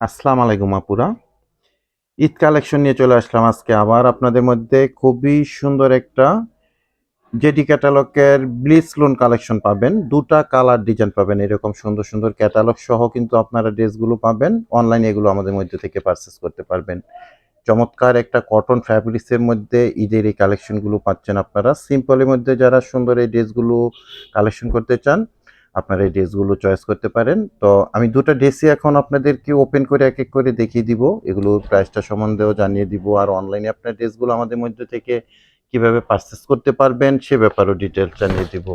আসসালামু আলাইকুম আপুরা। ঈদ কালেকশন নিয়ে চলে আসলাম আজকে আবার আপনাদের মধ্যে। খুবই সুন্দর একটা জেডি ক্যাটালগের ব্লিচ লোন কালেকশন পাবেন। দুটা কালার ডিজাইন পাবেন, এরকম সুন্দর সুন্দর ক্যাটালগ সহ কিন্তু আপনারা ড্রেসগুলো পাবেন। অনলাইনে এগুলো আমাদের মধ্যে থেকে পারচেস করতে পারবেন। চমৎকার একটা কটন ফ্যাব্রিক্সের মধ্যে ঈদের এই কালেকশনগুলো পাচ্ছেন আপনারা। সিম্পলের মধ্যে যারা সুন্দর এই ড্রেসগুলো কালেকশন করতে চান আপনারা এই ড্রেসগুলো চয়েস করতে পারেন। তো আমি দুটো ড্রেসই এখন আপনাদেরকে ওপেন করে এক এক করে দেখিয়ে দিব। এগুলো প্রাইসটা সম্বন্ধেও জানিয়ে দিব। আর অনলাইনে আপনার ড্রেসগুলো আমাদের মধ্যে থেকে কীভাবে পারচেস করতে পারবেন, সে ব্যাপারেও ডিটেলস জানিয়ে দিব।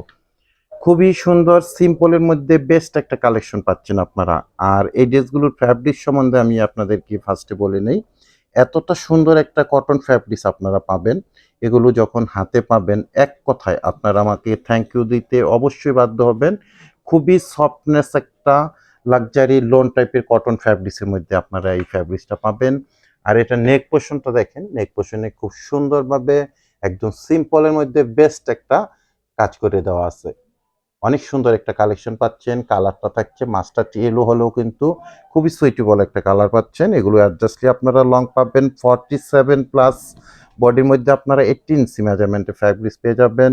খুবই সুন্দর সিম্পলের মধ্যে বেস্ট একটা কালেকশন পাচ্ছেন আপনারা। আর এই ড্রেসগুলোর ফ্যাব্রিক সম্বন্ধে আমি আপনাদেরকে ফার্স্টে বলে নেই। এতটা সুন্দর একটা কটন ফ্যাব্রিক্স আপনারা পাবেন। এগুলো যখন হাতে পাবেন, এক কথায় আপনারা আমাকে থ্যাংক ইউ দিতে অবশ্যই বাধ্য হবেন। খুবই সফটনেস একটা লাক্সারি লোন টাইপের কটন ফ্যাব্রিক্সের মধ্যে আপনারা এই ফ্যাব্রিক্সটা পাবেন। আর এটা নেক পোর্শনটা দেখেন নেক পোর্শনে খুব সুন্দরভাবে, একদম সিম্পলের মধ্যে বেস্ট একটা কাজ করে দেওয়া আছে। অনেক সুন্দর একটা কালেকশন পাচ্ছেন কালারটা থাকছে মাস্টার এলো হলেও কিন্তু খুবই সুইটেবল একটা কালার পাচ্ছেন। এগুলো অ্যাডজাস্টলি আপনারা লং পাবেন ফর্টি সেভেন প্লাস বডির মধ্যে আপনারা এইটিন ইঞ্চি মেজারমেন্টের ফ্যাব্রিক্স পেয়ে যাবেন।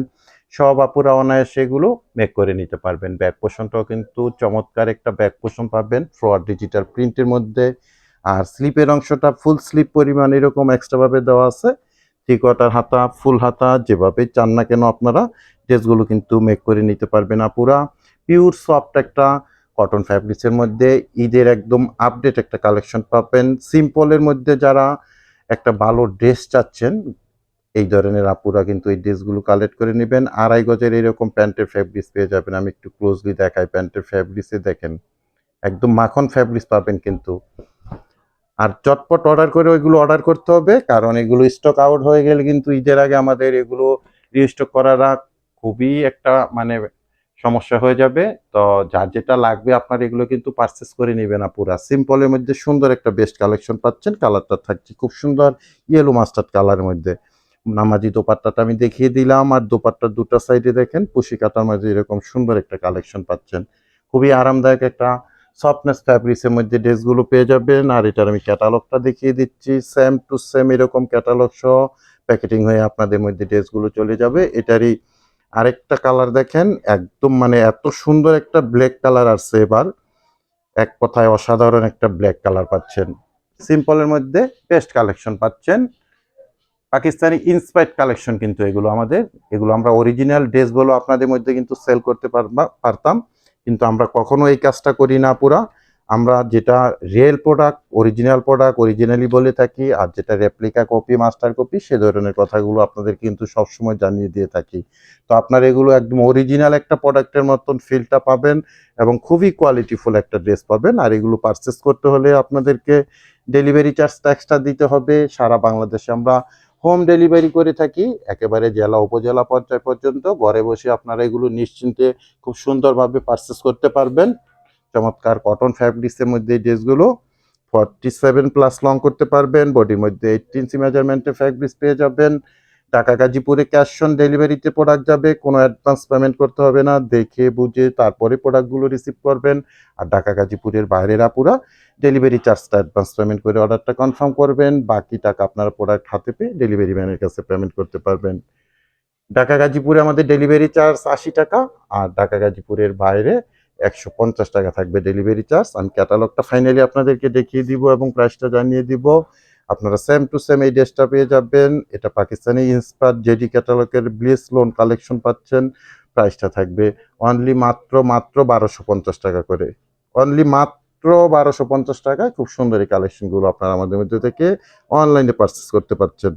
সব আপুরা অনায়াসে এগুলো মেক করে নিতে পারবেন। ব্যাক পোষণটাও কিন্তু চমৎকার একটা ব্যাক পোষণ পাবেন ফ্রড ডিজিটাল প্রিন্টের মধ্যে। আর স্লিপের অংশটা ফুল স্লিপ পরিমাণ এরকম এক্সট্রাভাবে দেওয়া আছে। থ্রি হাতা ফুল হাতা, যেভাবে চান না কেন আপনারা ড্রেসগুলো কিন্তু মেক করে নিতে পারবেন আপুরা। পিওর সফট একটা কটন ফ্যাব্রিক্সের মধ্যে ঈদের একদম আপডেট একটা কালেকশন পাবেন। সিম্পলের মধ্যে যারা একটা ভালো ড্রেস চাচ্ছেন, এই ধরনের আপুরা কিন্তু এই ড্রেসগুলো কালেক্ট করে নেবেন। আড়াই গজের এরকম প্যান্টের ফ্যাব্রিক্স পেয়ে যাবেন। আমি একটু ক্লোজলি দেখাই প্যান্টের ফ্যাব্রিক্সে দেখেন। একদম মাখন ফ্যাব্রিক্স পাবেন কিন্তু। আর চটপট অর্ডার করে ওইগুলো অর্ডার করতে হবে, কারণ এগুলো স্টক আউট হয়ে গেলে কিন্তু ঈদের আগে আমাদের এগুলো রিস্টক করাটা খুবই একটা মানে সমস্যা হয়ে যাবে। তো যার যেটা লাগবে আপনার এগুলো কিন্তু পারচেস করে নেবেন পুরা সিম্পলের মধ্যে সুন্দর একটা বেস্ট কালেকশন পাচ্ছেন কালারটা থাকছে খুব সুন্দর ইয়েলো মাস্টার্ড কালারের মধ্যে। নামাজি দোপাট্টাটা আমি দেখিয়ে দিলাম, আর দোপাট্টার দুটো সাইডে দেখেন, পুশি কাটার মাঝে এরকম সুন্দর একটা কালেকশন পাচ্ছেন। খুবই আরামদায়ক একটা সফটনেস ফ্যাব্রিক্সের মধ্যে ড্রেসগুলো পেয়ে যাবেন। আর এটার আমি ক্যাটালগটা দেখিয়ে দিচ্ছি। সেম টু সেম এরকম ক্যাটালগ সহ প্যাকেটিং হয়ে আপনাদের মধ্যে ড্রেসগুলো চলে যাবে। এটারই আরেকটা কালার দেখেন, একদম মানে এত সুন্দর একটা ব্ল্যাক কালার আসছে এবার। এক কথায় অসাধারণ একটা ব্ল্যাক কালার পাচ্ছেন। সিম্পলের মধ্যে বেস্ট কালেকশন পাচ্ছেন। পাকিস্তানি ইন্সপায়ার্ড কালেকশন কিন্তু এগুলো আমাদের। এগুলো আমরা অরিজিনাল ড্রেসগুলো আপনাদের মধ্যে কিন্তু সেল করতে পারতাম। কিন্তু আমরা কখনো এই কাজটা করি না পুরা। আমরা যেটা real product original product originally বলে থাকি, আর যেটা রেপ্লিকা কপি মাস্টার কপি সে ধরনের কথাগুলো আপনাদের কিন্তু সবসময় জানিয়ে দিয়ে থাকি। তো আপনার এগুলো একদম অরিজিনাল একটা প্রোডাক্টের মতন ফিলটা পাবেন এবং খুবই কোয়ালিটিফুল একটা ড্রেস পাবেন। আর এগুলো পারচেস করতে হলে আপনাদেরকে ডেলিভারি চার্জটা এক্সট্রা দিতে হবে। সারা বাংলাদেশে আমরা হোম ডেলিভারি করে থাকি, একেবারে জেলা উপজেলা পর্যায় পর্যন্ত। ঘরে বসে আপনারা এগুলো নিশ্চিন্তে খুব সুন্দরভাবে পারচেস করতে পারবেন। চমৎকার কটন ফ্যাব্রিক্সের মধ্যে এই ড্রেসগুলো ফর্টি সেভেন প্লাস লং করতে পারবেন। বডির মধ্যে এইট ইঞ্চি মেজারমেন্টের ফ্যাব্রিক্স পেয়ে যাবেন। ঢাকা গাজীপুরে ক্যাশ অন ডেলিভারিতে প্রোডাক্ট যাবে, কোনো অ্যাডভান্স পেমেন্ট করতে হবে না, দেখে বুঝে তারপরে প্রোডাক্টগুলো রিসিভ করবেন। আর ঢাকা গাজীপুরের বাইরের আপুরা ডেলিভারি চার্জটা অ্যাডভান্স পেমেন্ট করে অর্ডারটা কনফার্ম করবেন, বাকি টাকা আপনারা প্রোডাক্ট হাতে পেয়ে ডেলিভারি ম্যানের কাছে পেমেন্ট করতে পারবেন। ঢাকা গাজীপুরে আমাদের ডেলিভারি চার্জ আশি টাকা, আর ঢাকা গাজীপুরের বাইরে একশো পঞ্চাশ টাকা থাকবে ডেলিভারি চার্জ আমি ক্যাটালগটা ফাইনালি আপনাদেরকে দেখিয়ে দিব এবং প্রাইসটা জানিয়ে দিব। আপনারা সেম টু সেম এই ড্রেসটা পেয়ে যাবেন। এটা পাকিস্তানি ইন্সপায়ার জেডি ক্যাটালগের ব্লিস লোন কালেকশন পাচ্ছেন। প্রাইসটা থাকবে অনলি মাত্র মাত্র বারোশো পঞ্চাশ টাকা করে। অনলি মাত্র বারোশো পঞ্চাশ টাকায় খুব সুন্দর এই কালেকশনগুলো আপনারা আমাদের মধ্যে থেকে অনলাইনে পারচেস করতে পারছেন।